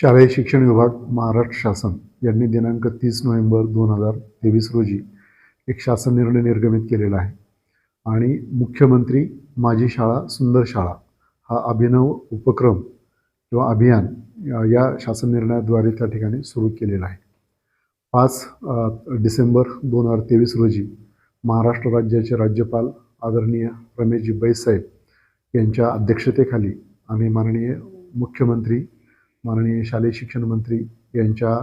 शालेय शिक्षण विभाग महाराष्ट्र शासन यांनी दिनांक तीस नोव्हेंबर दोन हजार तेवीस रोजी एक शासन निर्णय निर्गमित केलेला आहे. आणि मुख्यमंत्री माझी शाळा सुंदर शाळा हा अभिनव उपक्रम किंवा अभियान या- शासन निर्णयाद्वारे त्या ठिकाणी सुरू केलेला आहे. पाच डिसेंबर दोन हजार तेवीस रोजी महाराष्ट्र राज्याचे राज्यपाल आदरणीय रमेशजी बैसाहेब यांच्या अध्यक्षतेखाली आम्ही माननीय मुख्यमंत्री माननीय शालेय शिक्षण मंत्री यांच्या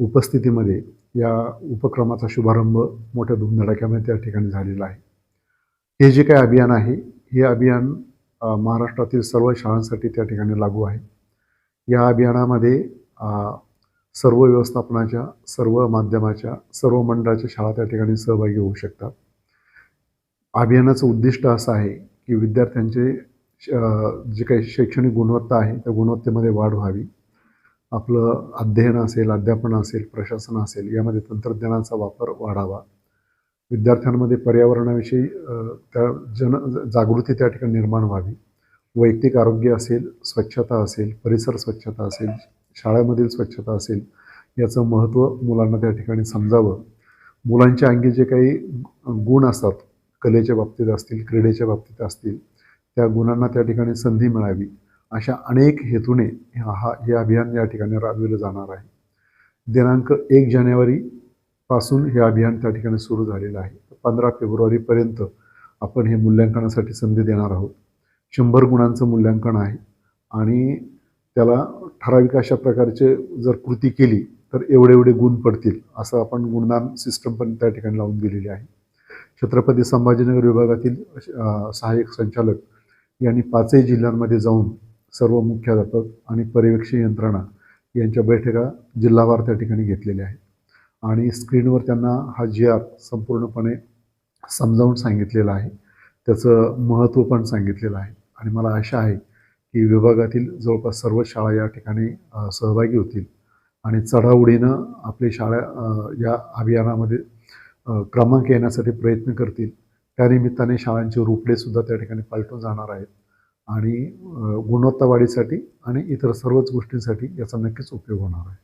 उपस्थितीमध्ये या उपक्रमाचा शुभारंभ मोठ्या धुमधडाक्यामध्ये त्या ठिकाणी झालेला आहे. हे जे काही अभियान आहे हे अभियान महाराष्ट्रातील सर्व शाळांसाठी त्या ठिकाणी लागू आहे. या अभियानामध्ये सर्व व्यवस्थापनाच्या सर्व माध्यमाच्या सर्व मंडळाच्या शाळा त्या ठिकाणी सहभागी होऊ शकतात. अभियानाचं उद्दिष्ट असं आहे की विद्यार्थ्यांचे जे काही शैक्षणिक गुणवत्ता आहे त्या गुणवत्तेमध्ये वाढ व्हावी. आपलं अध्ययन असेल अध्यापन असेल प्रशासन असेल यामध्ये तंत्रज्ञानाचा वापर वाढावा. विद्यार्थ्यांमध्ये पर्यावरणाविषयी त्या जन जागृती त्या ठिकाणी निर्माण व्हावी. वैयक्तिक आरोग्य असेल स्वच्छता असेल परिसर स्वच्छता असेल शाळेमधील स्वच्छता असेल याचं महत्त्व मुलांना त्या ठिकाणी समजावं. मुलांच्या अंगी जे काही गुण असतात कलेच्या बाबतीत असतील क्रीडेच्या बाबतीत असतील त्या गुणांना त्या ठिकाणी संधी मिळावी. अशा अनेक हेतूने हा हा हे अभियान या ठिकाणी राबविलं जाणार आहे. दिनांक एक जानेवारीपासून हे अभियान त्या ठिकाणी सुरू झालेलं आहे. पंधरा फेब्रुवारीपर्यंत आपण हे मूल्यांकनासाठी संधी देणार आहोत. शंभर गुणांचं मूल्यांकन आहे आणि त्याला ठराविक अशा प्रकारचे जर कृती केली तर एवढे एवढे गुण पडतील असं आपण गुणदान सिस्टम पण त्या ठिकाणी लावून दिलेली आहे. छत्रपती संभाजीनगर विभागातील सहाय्यक संचालक यांनी पाचही जिल्ह्यांमध्ये जाऊन सर्व मुख्याध्यापक आणि पर्यवेक्षण यंत्रणा यांच्या बैठका जिल्हावार त्या ठिकाणी घेतलेल्या आहेत. आणि स्क्रीनवर त्यांना हा जी आर संपूर्णपणे समजावून सांगितलेला आहे. त्याचं महत्त्व पण सांगितलेलं आहे. आणि मला आशा आहे की विभागातील जवळपास सर्व शाळा या ठिकाणी सहभागी होतील. आणि चढाओढीनं आपली शाळा या अभियानामध्ये क्रमांक येण्यासाठी प्रयत्न करतील. त्यानिमित्ताने शाळांचे रूपडेसुद्धा त्या ठिकाणी पालटून जाणार आहेत. आणि गुणवत्ता वाढीसाठी आणि इतर सर्वच गोष्टींसाठी याचा नक्कीच उपयोग होणार आहे.